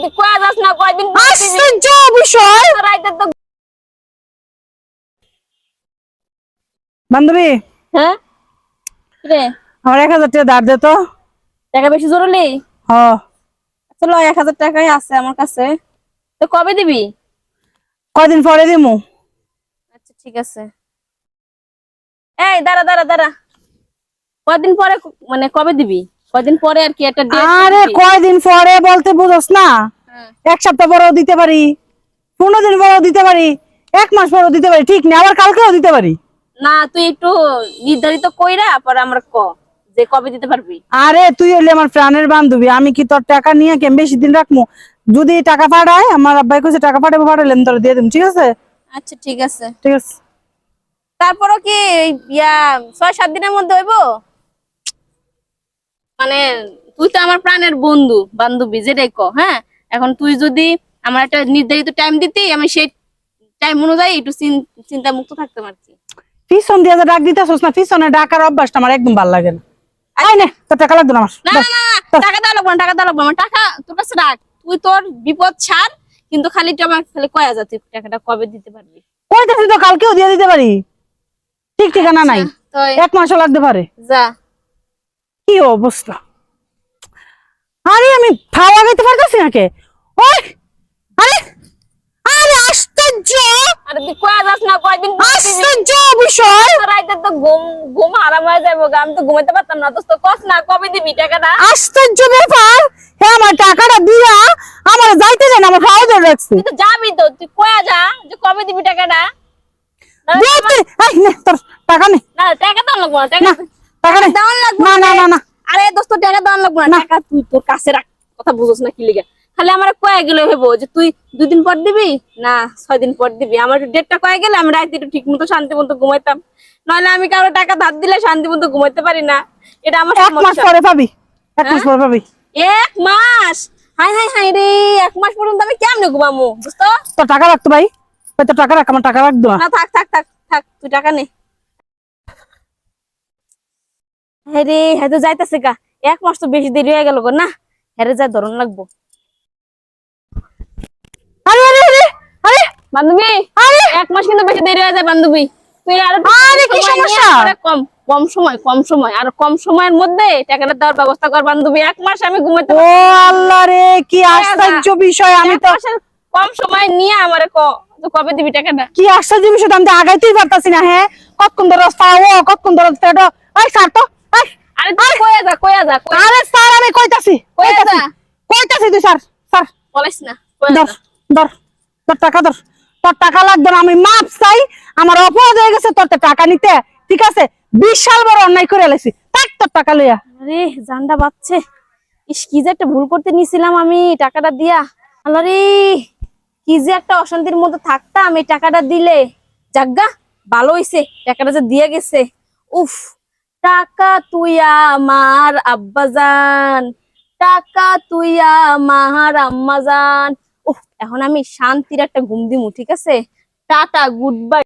তুই কয়া যাস না কয়দিন। আশ্চর্য বিষয় তো রাইতে তো বান্ধবী হ্যাঁ? রে আমার এক হাজার টাকা ধার দে তো। টাকা বেশি জরুরি? হ। চলো এক হাজার টাকাই আছে আমার কাছে। তো কবে দিবি? কয়দিন পরে দিমু? আচ্ছা ঠিক আছে। এই দাঁড়া দাঁড়া দাঁড়া। কয়দিন পরে মানে কবে দিবি? কয়দিন পরে আর কি একটা আরে কয়দিন পরে বলতে বুঝোস না? হ্যাঁ। এক সপ্তাহ পরেও দিতে পারি পনেরো দিন পরেও দিতে পারি এক মাস পরেও দিতে পারি ঠিক নেই আবার কালকেও দিতে পারি। না তুই একটু নির্ধারিত কইরা পরে আমরা ক যে কবে দিতে পারবি। আরে তুই হইলে আমার প্রাণের বান্ধবী আমি কি তোর টাকা নিয়ে কেম বেশি দিন রাখব যদি টাকা পাঠায় আমার আব্বাই কইছে টাকা পাঠাবো পাঠালে আমি তোর দিয়ে দিম ঠিক আছে? আচ্ছা ঠিক আছে। ঠিক আছে। তারপরও কি ইয়া ছয় সাত দিনের মধ্যে হইব? মানে তুই তো আমার প্রাণের বন্ধু বান্ধবী যেটাই ক হ্যাঁ? এখন তুই যদি আমার একটা নির্ধারিত টাইম দিতি আমি সেই টাইম অনুযায়ী একটু চিন্তা মুক্ত থাকতে পারছি পিছন দিয়ে ডাক দিতেছস না পিছনে ডাকার অভ্যাসটা আমার একদম ভালো লাগে না। আই নে তোর টাকা লাগবে না আমার। না না টাকা দেওয়া লাগবে না টাকা দেওয়া লাগবে আমার টাকা তোর কাছে রাখ। তুই তোর বিপদ ছাড় কিন্তু খালি তো আমার খালি কয়া যা তুই টাকাটা কবে দিতে পারবি। কইতেছি তো কালকেও দিয়ে দিতে পারি। ঠিক ঠিকানা নাই। তো এক মাসও লাগতে পারে। যা। কি অবস্থা? আরে আমি খাওয়া খাইতে পারতেছি না কে ওই আরে আরে আশ্চর্য! আরে তুই কয়া যাস না? কয়দিন আশ্চর্য বিষয়! তো রাইতে তো ঘুম ঘুম হারাম হয়ে যাব। আমি তো ঘুমাইতে পারতাম না। তো তো কস না কবে দিবি টাকাটা? আশ্চর্য ব্যাপার! হ্যাঁ আমার টাকাটা দিয়া আমার যাইতে দেন আমার ধরে রাখছে। তুই তো যাবি তো। তুই কয়া যা যে কবে দিবি টাকাটা? না, দিতে এই নে তোর টাকা নে। না টাকা লাগবো না টাকা টাকা নে না না না না। আরে দোস্ত টাকা দেওয়ান লাগবো না। টাকা তুই তোর কাছে রাখ। কথা বুঝোস না কি লিগে। খালি আমার কয়ে গেলে হইবো যে তুই দুদিন পর দিবি? না ছয় দিন পর দিবি। আমার ডেটটা কয়ে গেলে আমি রাতে একটু ঠিক মতো শান্তি মতো ঘুমাইতাম। নইলে আমি কারও টাকা ধার দিলে শান্তি মতো ঘুমাইতে পারি না। এটা আমার এক মাস পরে পাবি। এক মাস পরে পাবি। এক মাস? হাই হাই হাই রে এক মাস পর্যন্ত আমি কেমনে ঘুমামু? তোর টাকা রাখতো ভাই। টাকা রাখ আমার টাকা না থাক থাক থাক থাক। তুই টাকা নে। হ্যাঁ রে হ্যাঁ তো যাইতেছে গা। এক মাস তো বেশি দেরি হয়ে গেল গো না? হ্যাঁ রে যাই ধরন লাগবো। আরে আরে আরে আরে! বান্ধবী আরে! এক মাস কিন্তু বেশি দেরি হয়ে যায় বান্ধবী। তুই আর একটু আরে, কি সমস্যা? কম কম সময় কম সময়। আর কম সময়ের মধ্যে টাকাটা দেওয়ার ব্যবস্থা কর বান্ধবী। এক মাস আমি ও আল্লাহ রে কি আশ্চর্য বিষয় আমি তো কম সময় নিয়ে আমারে ক কবে দিবি টাকাটা কি আশ্চর্য বিষয় আমি তো আগাইতেই পারতাছি না হ্যাঁ? কতক্ষণ ধরে কতক্ষণ ধরে পেটো ওই স্যার তো। আরে তুই কয়ে যা আরে স্যার আমি কইতাছি কইতাছি কইতাছি তুই স্যার স্যার। বলিস না কয়ে ধর তোর টাকা ধর। তোর টাকা লাগবে না আমি মাপ চাই আমার অপরাধ হয়ে গেছে তোর টাকা নিতে। ঠিক আছে? বিশাল বড় অন্যায় করে তোর টাকা লইয়া। আরে জানটা বাচ্ছে। ইস কি যে একটা ভুল করতে নিছিলাম আমি টাকাটা দিয়া। আল্লাহ রে কি যে একটা অশান্তির মধ্যে থাকতাম এই টাকাটা দিলে। যাজ্ঞা ভালো হইছে টাকাটা যে দিয়ে গেছে। উফ। টাকা তুই আমার আব্বাজান টাকা তুই আমার আম্মাজান উফ, এখন আমি শান্তির একটা ঘুম দিমু, ঠিক আছে? Tata good bye